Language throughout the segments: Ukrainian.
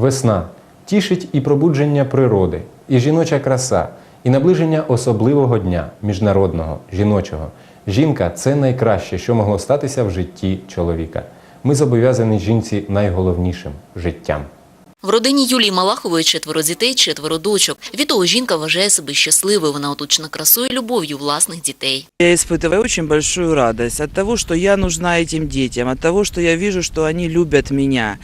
Весна тішить і пробудження природи, і жіноча краса, і наближення особливого дня міжнародного, жіночого. Жінка це найкраще, що могло статися в житті чоловіка. Ми зобов'язані жінці найголовнішим життям. В родині Юлії Малахової четверо дітей, четверо дочок. Від того жінка вважає себе щасливою. Вона оточена красою і любов'ю власних дітей. Я испытываю очень большую радость от того, что я нужна этим детям, от того, что я вижу, что они любят меня.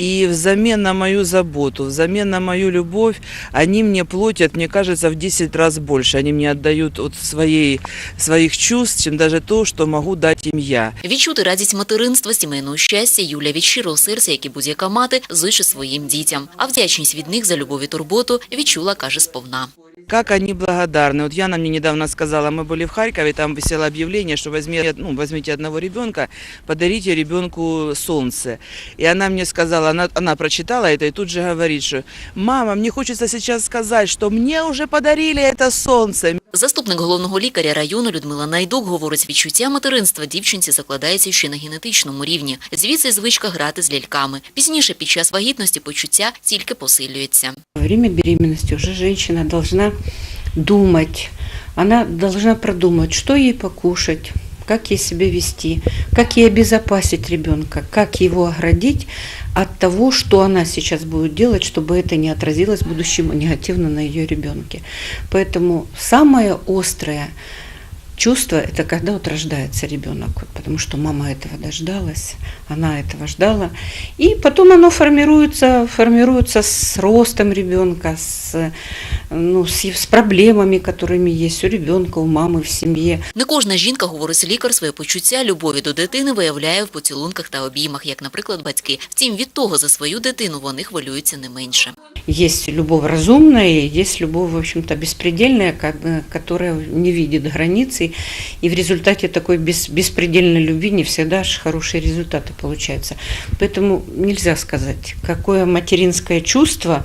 И взамен на мою заботу, взамен на мою любовь, они мне платят, мне кажется, в 10 раз больше. Они мне отдают от своей, своих чувств, чем даже то, что могу дать им я. Відчути радість материнства, сімейного щастя Юля від щирого серця, як і будь-яка мати, зиче своїм дітям. А вдячність від них за любов і турботу відчула, каже, сповна. Как они благодарны. Вот Яна мне недавно сказала, мы были в Харькове, там висело объявление, что возьми, ну, возьмите одного ребенка, подарите ребенку солнце. И она мне сказала, она, она прочитала это и тут же говорит, что мама, мне хочется сейчас сказать, что мне уже подарили это солнце. Заступник головного лікаря району Людмила Найдук говорить, відчуття материнства дівчинці закладається ще на генетичному рівні. Звідси звичка грати з ляльками. Пізніше під час вагітності почуття тільки посилюється. Во время беременности уже женщина должна думать, она должна продумать, что ей покушать, как ей себя вести, как ей обезопасить ребенка, как его оградить от того, что она сейчас будет делать, чтобы это не отразилось в будущем негативно на ее ребенке. Поэтому самое острое чувство – это когда вот рождается ребенок, вот потому что мама этого дождалась, она этого ждала. И потом оно формируется, формируется с ростом ребенка, с, ну, с, с проблемами, которыми есть у ребенка, у мамы в семье. Не кожна жінка, говорить лікар, своє почуття любові до дитини виявляє в поцілунках та обіймах, як, наприклад, батьки. Втім, від того за свою дитину вони хвилюються не менше. Есть любовь разумная, есть любовь, в общем-то, беспредельная, как бы, которая не видит границы. И в результате такой бес- беспредельной любви не всегда ж хорошие результаты получаются. Поэтому нельзя сказать, какое материнское чувство,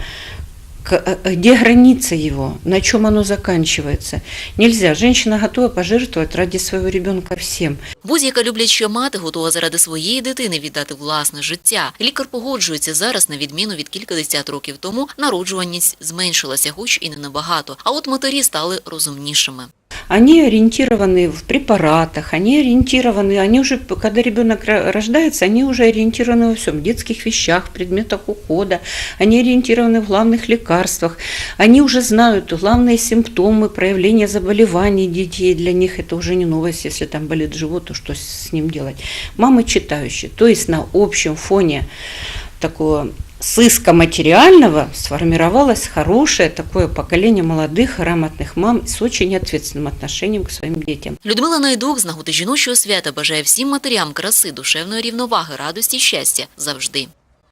к- э, где граница его, на чем оно заканчивается. Нельзя. Женщина готова пожертвовать ради своего ребенка всем. Будь-яка любляча мати готова заради своєї дитини віддати власне життя. Лікар погоджується зараз, на відміну від кількадесят років тому, народжуваність зменшилася, хоч і не набагато. А от матері стали розумнішими. Они ориентированы в препаратах, они ориентированы, они уже, когда ребенок ро- рождается, они уже ориентированы во всем, в детских вещах, предметах ухода, они ориентированы в главных лекарствах, они уже знают главные симптомы проявления заболеваний детей, для них это уже не новость, если там болит живот, то что с ним делать. Мамы читающие, то есть на общем фоне такого сыска материального сформировалось хорошее такое поколение молодых, грамотных мам с очень ответственным отношением к своим детям. Людмила Найдук з нагоди жіночого свята бажає всім матерям краси, душевної рівноваги, радості, і щастя завжди.